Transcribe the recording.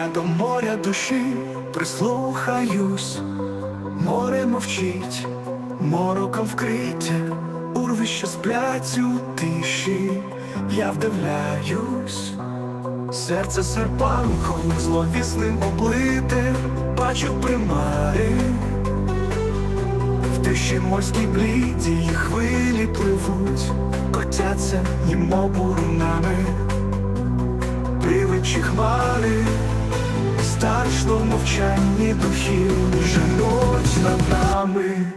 Я до моря душі прислухаюсь, море мовчить, мороком вкриття, урвище сплять у тиші, я вдивляюсь, серце серпанком зловісним облите, бачу примари, в тиші морській бліді хвилі пливуть, котяться, німо бурунами привичі хмари, старшно мовчанні духів женуть над нами.